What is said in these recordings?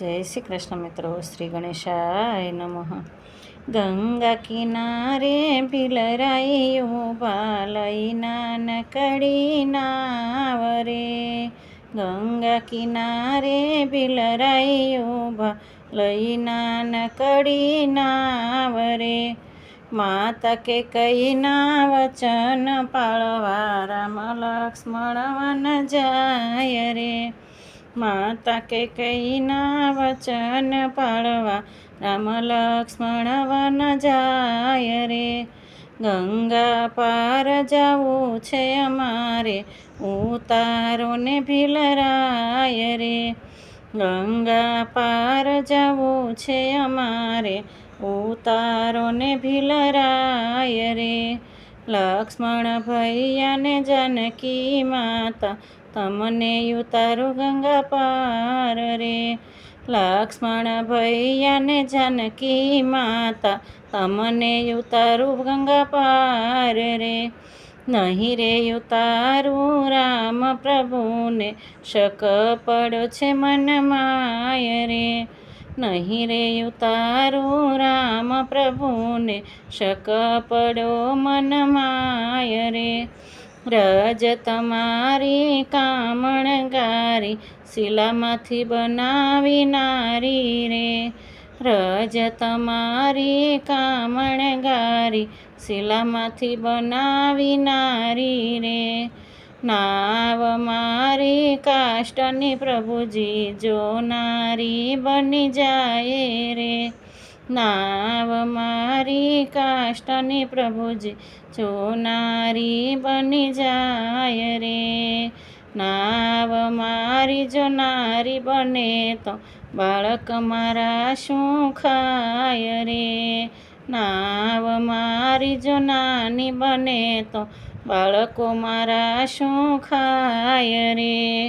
જય શ્રી કૃષ્ણ મિત્રો. શ્રી ગણેશાય નમઃ. ગંગા કિનારે ભીલરાઈ ઊભા લઈ નાનકડી નાવરે. ગંગા કિનારે ભીલરાઈ ઊભા લઈ નાનકડી નાવરે. માતા કે કઈના વચન પાળવા રામ લક્ષ્મણ વન જાય રે. માતા કે કઈના વચન પાળવા, રામ લક્ષ્મણ વન જાય રે. ગંગા પાર જવું છે અમારે, ઉતારોને ભીલરાય રે. ગંગા પાર જવું છે અમારે, ઉતારોને ભીલરાય રે. લક્ષ્મણ ભૈયાને જાનકી માતા, તમને ઉતારો ગંગા પાર રે. લક્ષ્મણ ભૈયાને જાનકી માતા, તમને ઉતારું ગંગા પાર રે. નહીં રે ઉતારું રામ પ્રભુને, શક પડો છે મન માય રે. નહીં રે ઉતારો રામ પ્રભુને શક પડો મન માય રે. રજ તમારી કામણ ગારી શિલામાંથી બનાવી નારી રે. રજ તમારી કામણ ગારી શિલામાંથી બનાવી નારી રે. નાવ મારી કાષ્ટની પ્રભુજી, જો નારી બની જાય રે. નાવ મારી કાષ્ટની પ્રભુજી, જો નારી બની જાય રે. નાવ મારી, જો નારી બને તો બાળક મારા શું ખાય રે? નાવ મારી, જો નાની બને તો બાળકો મારા શું ખાય રે?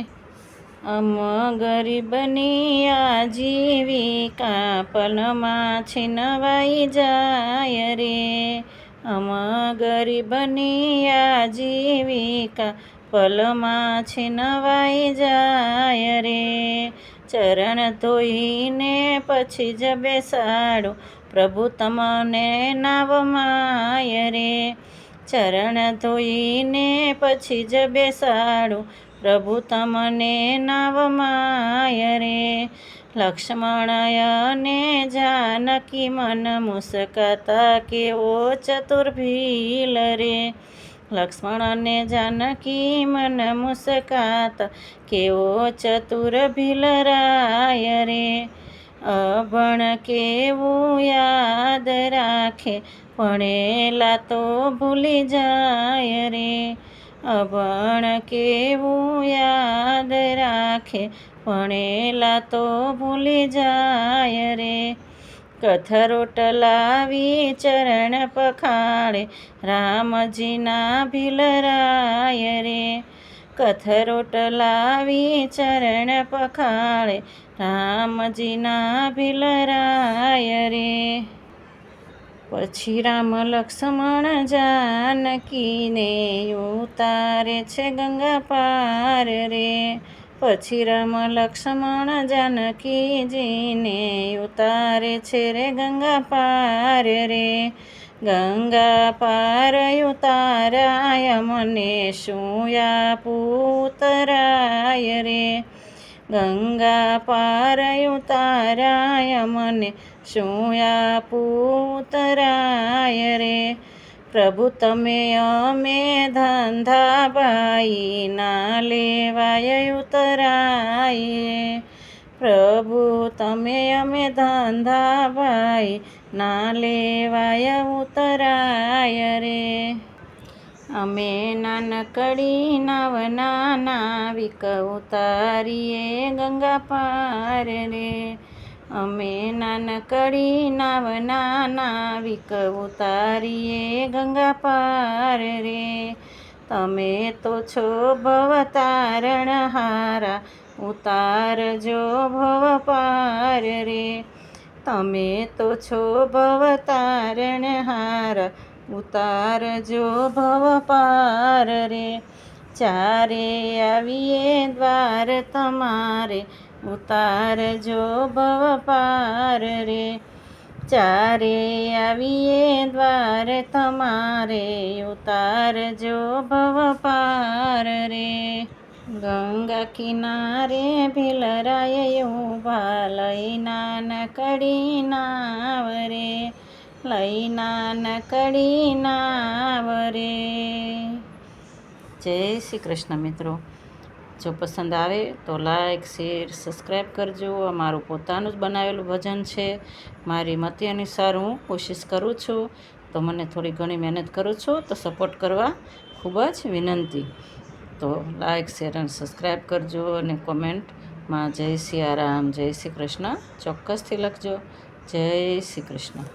અમ ગરીબની આજીવિકા પલમાં છીનવાઈ જાય રે. અમ ગરીબની આજીવિકા પલમાં છીનવાઈ જાય રે. ચરણ ધોઈને પછી જ બેસાડો, પ્રભુ તમને નાવમાય રે. ચરણ ધોઈને પછી જ બેસાડું. પ્રભુ તમને નાવમાય રે. લક્ષ્મણયને જાનકી મન મુસકતા કેવો ચતુર્ભીલ રે. લક્ષ્મણને જાનકી મન મુસકાત કેવો ચતુર ભીલરાય રે. અભણ કેવું યાદ રાખે? ભણેલા તો ભૂલી જાય રે. અભણ કેવું યાદ રાખે? ભણેલા તો ભૂલી જાય રે. કથરોટ લાવી ચરણ પખાડે રામજીના ભીલરાય રે. કથરોટ લાવી ચરણ પખાળે, રામજીના ભીલરાય રે. પછી રામ લક્ષ્મણ જાનકીને ઉતારે છે ગંગા પાર રે. પછી રામ લક્ષ્મણ જાનકીજીને ઉતારે છે રે ગંગા પાર રે. ગંગા પાર ઉતારાય મને શું પૂતરાય રે ગંગા પાર ઉતારાય મને શું પૂતરાય રે પ્રભુ તમે અમે ધંધા બાઈ ના લેવાય ઉતરાય પ્રભુ તમે અમે ધંધા ભાઈ ના લેવાય ઉતરાય રે. અમે નાનકડી નાવ નાના વિક ઉતારીએ ગંગા પાર રે. અમે નાનકડી નાવ નાના વિક ઉતારીએ ગંગા પાર રે. તમે તો છો ભવતારણ હારા, ઉતારજો ભવ પાર રે. તમે તો છો ભવતારણ ઉતાર ઉતારજો ભવ પાર રે. ચારે આવીએ દ્વાર તમારે ઉતારજો ભવ પાર રે. ચારે આવીએ દ્વાર તમારે ઉતારજો ભવ પાર રે. ગંગા કિનારે ભીલરાય ઊભા લઈ નાન કડી નાવરે લઈ નાન કડી નાવરે જય શ્રી કૃષ્ણ મિત્રો જો પસંદ આવે તો લાઈક શેર સબસ્ક્રાઈબ કરજો મારું પોતાનું જ બનાવેલું ભજન છે। મારી મતિ અનુસાર હું કોશિશ કરું છું। તો મને થોડી ઘણી મહેનત કરું છું તો સપોર્ટ કરવા ખૂબ જ વિનંતી. તો લાઇક શેર અને સબસ્ક્રાઈબ કરજો અને કોમેન્ટમાં જય સિયારામ, જય શ્રી કૃષ્ણ ચોક્કસથી લખજો. જય શ્રી કૃષ્ણ.